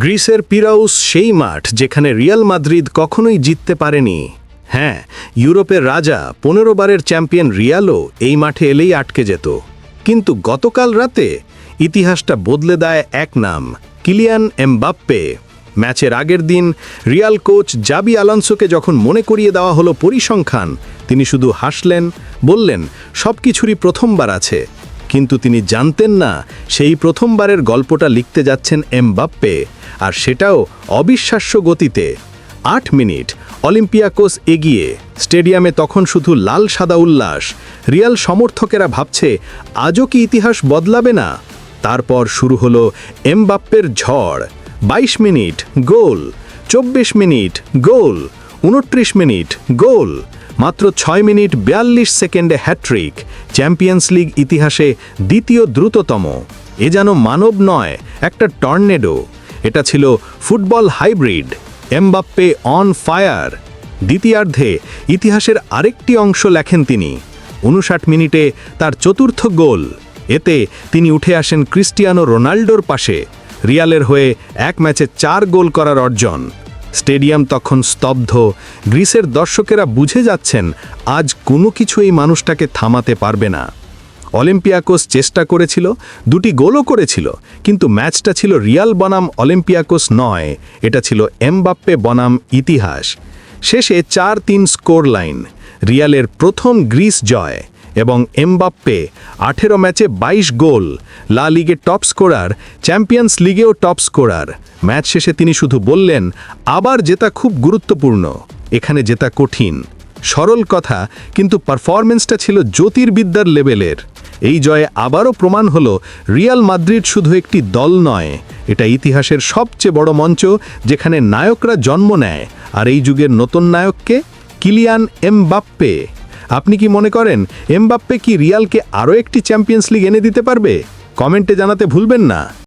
গ্রিসের পিরাউস সেই মাঠ যেখানে রিয়াল মাদ্রিদ কখনোই জিততে পারেনি। হ্যাঁ ইউরোপের রাজা পনেরো বারের চ্যাম্পিয়ন রিয়ালও এই মাঠে এলেই আটকে যেত। কিন্তু গতকাল রাতে ইতিহাসটা বদলে দেয় এক নাম, কিলিয়ান এমবাপ্পে। ম্যাচের আগের দিন রিয়াল কোচ জাবি আলানসোকে যখন মনে করিয়ে দেওয়া হলো পরিসংখ্যান, তিনি শুধু হাসলেন, বললেন সব কিছুরই প্রথমবার আছে। কিন্তু তিনি জানতেন না সেই প্রথমবারের গল্পটা লিখতে যাচ্ছেন এমবাপ্পে, আর সেটাও অবিশ্বাস্য গতিতে। আট মিনিট, অলিম্পিয়াকোস এগিয়ে, স্টেডিয়ামে তখন শুধু লাল সাদা উল্লাস। রিয়াল সমর্থকেরা ভাবছে, আজও কি ইতিহাস বদলাবে না? তারপর শুরু হলো এমবাপ্পের ঝড়। ২২ মিনিট, গোল। চব্বিশ মিনিট, গোল। উনত্রিশ মিনিট, গোল। মাত্র ছয় মিনিট বিয়াল্লিশ সেকেন্ডে হ্যাট্রিক চ্যাম্পিয়ন্স লিগ ইতিহাসে দ্বিতীয় দ্রুততম। এ যেন মানব নয়, একটা টর্নেডো। এটা ছিল football hybrid, Mbappe on fire. দ্বিতীয়ার্ধে ইতিহাসের আরেকটি অংশ লেখেন তিনি। উনষাট মিনিটে তার চতুর্থ গোল। এতে তিনি উঠে আসেন ক্রিস্টিয়ানো রোনাল্ডোর পাশে। রিয়ালের হয়ে এক ম্যাচে চার গোল করার অর্জন। স্টেডিয়াম তখন স্তব্ধ। গ্রিসের দর্শকেরা বুঝে যাচ্ছেন, আজ কোনো কিছু এই মানুষটাকে থামাতে পারবে না। অলিম্পিয়াকোস চেষ্টা করেছিল, দুটি গোলও করেছিল, কিন্তু ম্যাচটা ছিল রিয়াল বনাম অলিম্পিয়াকোস নয়, এটা ছিল এমবাপ্পে বনাম ইতিহাস। শেষে চার তিন স্কোর লাইন রিয়ালের প্রথম গ্রিস জয়। এবং এমবাপ্পে আঠেরো ম্যাচে ২২ গোল, লা লিগে টপ স্কোরার, চ্যাম্পিয়ন্স লিগেও টপ স্কোরার। ম্যাচ শেষে তিনি শুধু বললেন, আবার জেতা খুব গুরুত্বপূর্ণ। এখানে জেতা কঠিন। সরল কথা, কিন্তু পারফরমেন্সটা ছিল জ্যোতির্বিদ্যার লেভেলের। এই জয়ে আবারও প্রমাণ হল, রিয়াল মাদ্রিদ শুধু একটি দল নয়। এটা ইতিহাসের সবচেয়ে বড় মঞ্চ, যেখানে নায়করা জন্ম নেয়। আর এই যুগের নতুন নায়ককে কিলিয়ান এমবাপ্পে। আপনি কি মনে করেন এমবাপ্পে কি রিয়ালকে আরও একটি চ্যাম্পিয়ন্স লিগ এনে দিতে পারবে? কমেন্টে জানাতে ভুলবেন না।